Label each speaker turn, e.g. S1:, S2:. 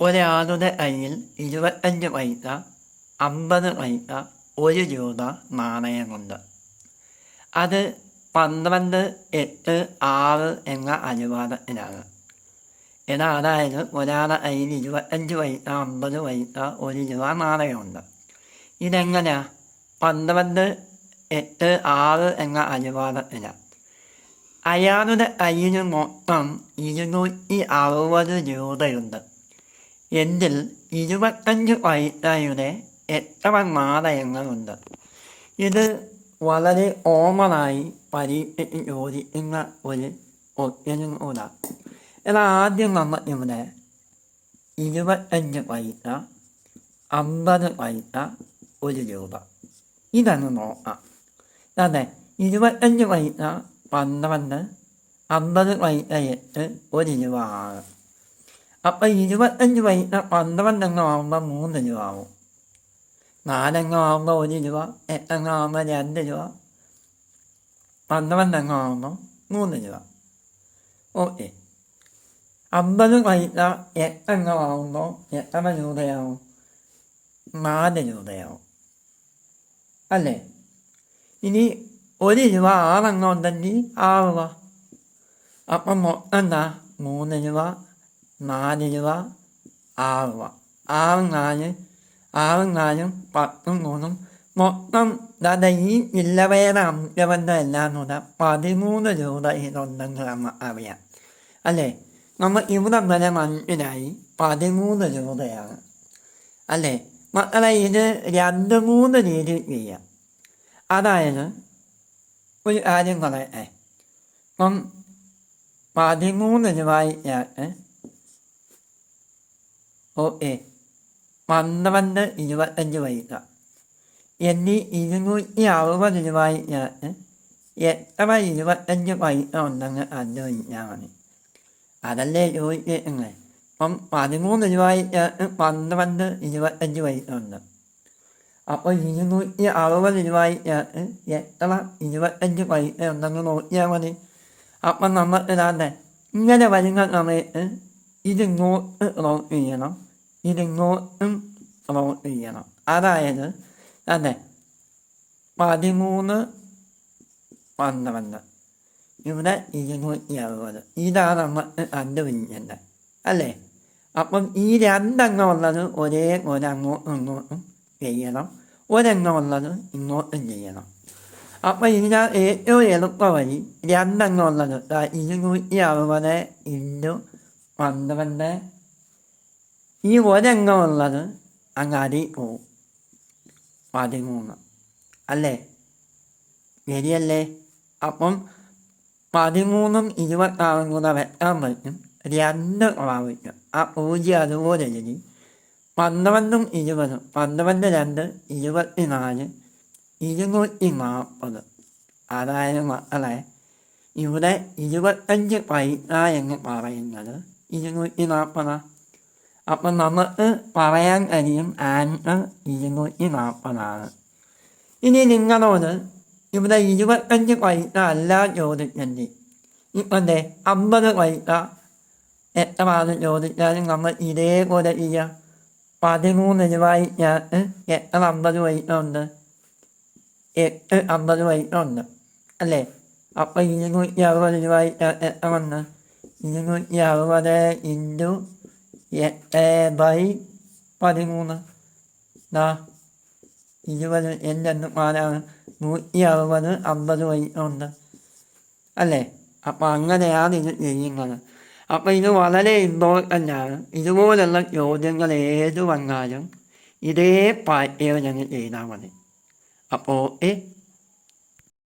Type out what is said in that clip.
S1: ഒരാളുടെ കയ്യിൽ ഇരുപത്തഞ്ച് പൈസ അമ്പത് പൈസ ഒരു രൂപ നാണയമുണ്ട്. അത് പന്ത്രണ്ട് എട്ട് ആറ് എന്ന അനുപാതത്തിലാണ്. എന്നാൽ അതായത് ഒരാളെ കയ്യിൽ ഇരുപത്തഞ്ച് പൈസ അമ്പത് പൈസ ഒരു രൂപ നാണയമുണ്ട്. ഇതെങ്ങനെയാ? പന്ത്രണ്ട് എട്ട് ആറ് എന്ന അനുപാതത്തിലാണ് അയാളുടെ കയ്യിൽ മൊത്തം ഇരുന്നൂറ്റി അറുപത് രൂപയുണ്ട്. എങ്കിൽ ഇരുപത്തഞ്ച് പൈസയുടെ എത്ര നാണയങ്ങളുണ്ട് ഇത് വളരെ ഓമനായി പരീക്ഷയ്ക്ക് ചോദിക്കുന്ന ഒരു ക്വസ്റ്റ്യനും കൂടെ എന്നാൽ ആദ്യം നമ്മൾ ഇവിടെ ഇരുപത്തഞ്ച് പൈസ അമ്പത് പൈസ ഒരു രൂപ. ഇതങ്ങ് നോക്കാം. അതെ ഇരുപത്തഞ്ച് പൈസ പന്ത്രണ്ട് അമ്പത് പൈസ എട്ട് ഒരു രൂപ ആറ് അപ്പം ഇരുപത്തഞ്ച് പൈസ പന്ത്രണ്ടെണ്ണം ആകുമ്പോൾ മൂന്ന് രൂപ ആവും നാലെണ്ണം ആകുമ്പോൾ ഒരു രൂപ എട്ടെണ്ണം ആകുമ്പോൾ രണ്ട് രൂപ പന്ത്രണ്ടെണ്ണം ആകുമ്പോൾ മൂന്ന് രൂപ ഓക്കെ. അമ്പത് പൈസ എട്ടെണ്ണം ആകുമ്പോൾ എത്ര രൂപയാവും? നാല് രൂപയാവും അല്ലേ? ഇനി ഒരു രൂപ ആറംഗം ഉണ്ടെങ്കിൽ ആറ് രൂപ അപ്പം മൊത്തം എന്താ? മൂന്ന് രൂപ നാല് രൂപ ആറ് രൂപ ആറ് നാല് ആറ് നാലും പത്തും മൂന്നും. മൊത്തം ദാ ഈ ചില്ലറയുടെ അംശബന്ധം എല്ലാം കൂടെ പതിമൂന്ന് രൂപ ഇതുണ്ടെന്ന് നമ്മൾ അറിയാം. അല്ലേ? നമ്മൾ ഇവിടെ വരെ മനസ്സിലായി പതിമൂന്ന് രൂപയാണ്. അല്ലേ? മക്കളെ ഇത് രണ്ട് മൂന്ന് രീതി ചെയ്യാം. അതായത് ഒരു കാര്യം പറയട്ടെ ഇപ്പം പതിമൂന്ന് രൂപയ്ക്കകത്ത് ഓക്കെ പന്ത്രണ്ട് ഇരുപത്തഞ്ച് പൈസ എന്നീ ഇരുന്നൂറ്റി അറുപത് രൂപയിൽ ഞാൻ എത്ര ഇരുപത്തഞ്ച് പൈസ ഉണ്ടെന്ന് കണ്ടുപിടിച്ചാൽ മതി. അതല്ലേ ചോദിക്കുന്നത് അപ്പം പതിമൂന്ന് രൂപയിൽ ചേർത്ത് പന്ത്രണ്ട് ഇരുപത്തഞ്ച് പൈസ ഉണ്ട് അപ്പോൾ ഇരുന്നൂറ്റി അറുപത് രൂപയിൽ ഞാൻ എത്ര ഇരുപത്തഞ്ച് പൈസ ഉണ്ടെന്ന് നോക്കിയാൽ മതി. അപ്പം നമ്മൾ ഇതാണ്ട് ഇങ്ങനെ വരുന്ന സമയത്ത് ഇതിങ്ങോട്ട് റോട്ട് ചെയ്യണം ഇതിങ്ങോട്ടും റോട്ട് ചെയ്യണം അതായത് അതെ പതിമൂന്ന് പന്ത്രണ്ട്. ഇവിടെ ഇരുന്നൂറ്റി അറുപത് ഇതാണ് നമ്മൾ കണ്ടുപിടിക്കേണ്ടത് അല്ലേ? അപ്പം ഈ രണ്ടെണ്ണം ഉള്ളത് ഒരേ അങ്ങോട്ടും ഇങ്ങോട്ടും ചെയ്യണം. ഒരെണ്ണം ഉള്ളത് ഇങ്ങോട്ടും ചെയ്യണം. അപ്പം ഇതിന് ഏറ്റവും എളുപ്പ വഴി രണ്ടെണ്ണം ഉള്ളത് ഇരുന്നൂറ്റി അറുപത് ഇന്റു പന്ത്രണ്ട് ഈ ഒരെണ്ണം അങ്ങ് അങ്ങാടി പോവും. പതിമൂന്ന് അല്ലേ? ശരിയല്ലേ? അപ്പം പതിമൂന്നും ഇരുപത്താറും കൂടെ വെക്കാൻ പറ്റും. രണ്ട് പ്രാവശ്യം. ആ പൂജ്യം അതുപോലെ എഴുതി. പന്ത്രണ്ടും ഇരുപതും. പന്ത്രണ്ട് രണ്ട് ഇരുപത്തിനാല് ഇരുന്നൂറ്റി നാൽപ്പത്. അതായത് മക്കളെ ഇവിടെ ഇരുപത്തഞ്ച് പൈസ എന്ന് പറയുന്നത് ഇരുന്നൂറ്റി നാൽപ്പതാണ് അപ്പം നമുക്ക് പറയാൻ കഴിയും ആൻസർ ഇരുന്നൂറ്റി നാൽപ്പതാണ് ഇനി നിങ്ങളോട് ഇവിടെ ഇരുപത്തഞ്ച് പൈസ അല്ല ചോദിക്കേണ്ടി. ഇപ്പം ദേ അമ്പത് പൈസ എത്രയാണ് ചോദിച്ചാലും നമ്മൾ ഇതേപോലെ ചെയ്യാം പതിമൂന്ന് രൂപയ്ക്കകത്ത് എത്ര അമ്പത് പൈസ ഉണ്ട്? എട്ട് അമ്പത് പൈസ ഉണ്ട്. അല്ലേ? അപ്പം ഇരുന്നൂറ്റി അറുപത് രൂപയ്ക്കകത്ത് എത്ര ഉണ്ട്? ഇരുന്നൂറ്റി അറുപത് ഇന്റു എട്ട് ബൈ പതിമൂന്ന്. ദാ ഇരുപത് എന്തെന്ന് മാനാണ് നൂറ്റി അറുപത് അമ്പത് ഉണ്ട്. അല്ലേ? അപ്പം അങ്ങനെയാണ് ഇത് ചെയ്യുന്നത്. അപ്പം ഇത് വളരെ ഇമ്പോർട്ടന്റ് ആണ്. ഇതുപോലുള്ള ചോദ്യങ്ങൾ ഏത് വന്നാലും ഇതേ പാറ്റേൺ ഞങ്ങൾ ചെയ്താൽ മതി. അപ്പോൾ ഏ